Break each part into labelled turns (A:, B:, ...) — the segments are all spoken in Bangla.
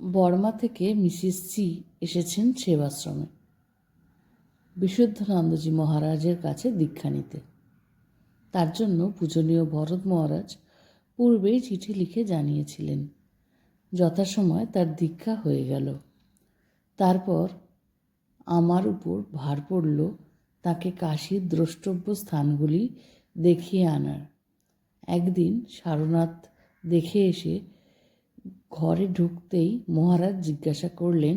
A: বর্মা থেকে মিসেস সি এসেছেন সেবাশ্রমে। বিশুদ্ধানন্দজি মহারাজের কাছে দীক্ষা নিতে। তার জন্য পূজনীয় ভরত মহারাজ পূর্বেই চিঠি লিখে জানিয়েছিলেন। যথাসময় তার দীক্ষা হয়ে গেল। তারপর আমার উপর ভার পড়ল তাকে কাশীর দ্রষ্টব্য স্থানগুলি দেখিয়ে আনার। একদিন সারনাথ দেখে এসে ঘরে ঢুকতেই মহারাজ জিজ্ঞাসা করলেন,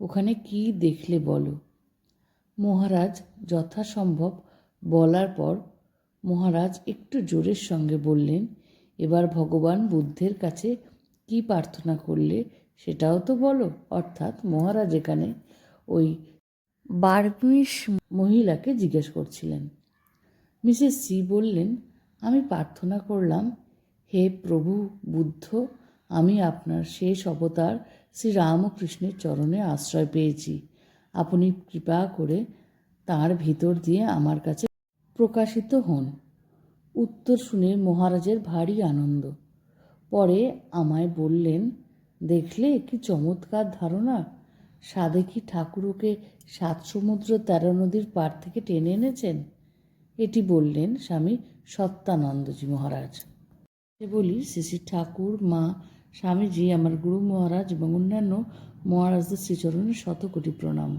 A: ওখানে কি দেখলে বলো? মহারাজ, যথাসম্ভব বলার পর মহারাজ একটু জোরের সঙ্গে বললেন, এবার ভগবান বুদ্ধের কাছে কি প্রার্থনা করলে সেটাও তো বলো। অর্থাৎ মহারাজ এখানে ওই বার্মিশ মহিলাকে জিজ্ঞেস করছিলেন। মিসেস সি বললেন, আমি প্রার্থনা করলাম, হে প্রভু বুদ্ধ আমি আপনার শেষ অবতার শ্রী রামকৃষ্ণের চরণে আশ্রয় পেয়েছি। আপনি কৃপা করে তার ভিতর দিয়ে আমার কাছে প্রকাশিত হন। উত্তর শুনে মহারাজের ভারী আনন্দ। পরে আমায় বললেন, দেখলে কি চমৎকার ধারণা? সাধে কি ঠাকুর ওকে সাত সমুদ্র তেরো নদীর পার থেকে টেনে এনেছেন? এটি বললেন স্বামী সত্যানন্দজি মহারাজ। বলি শ্রী ঠাকুর মা স্বামীজি আমার গুরু মহারাজ এবং অন্যান্য মহারাজদের শ্রীচরণে শতকোটি প্রণাম।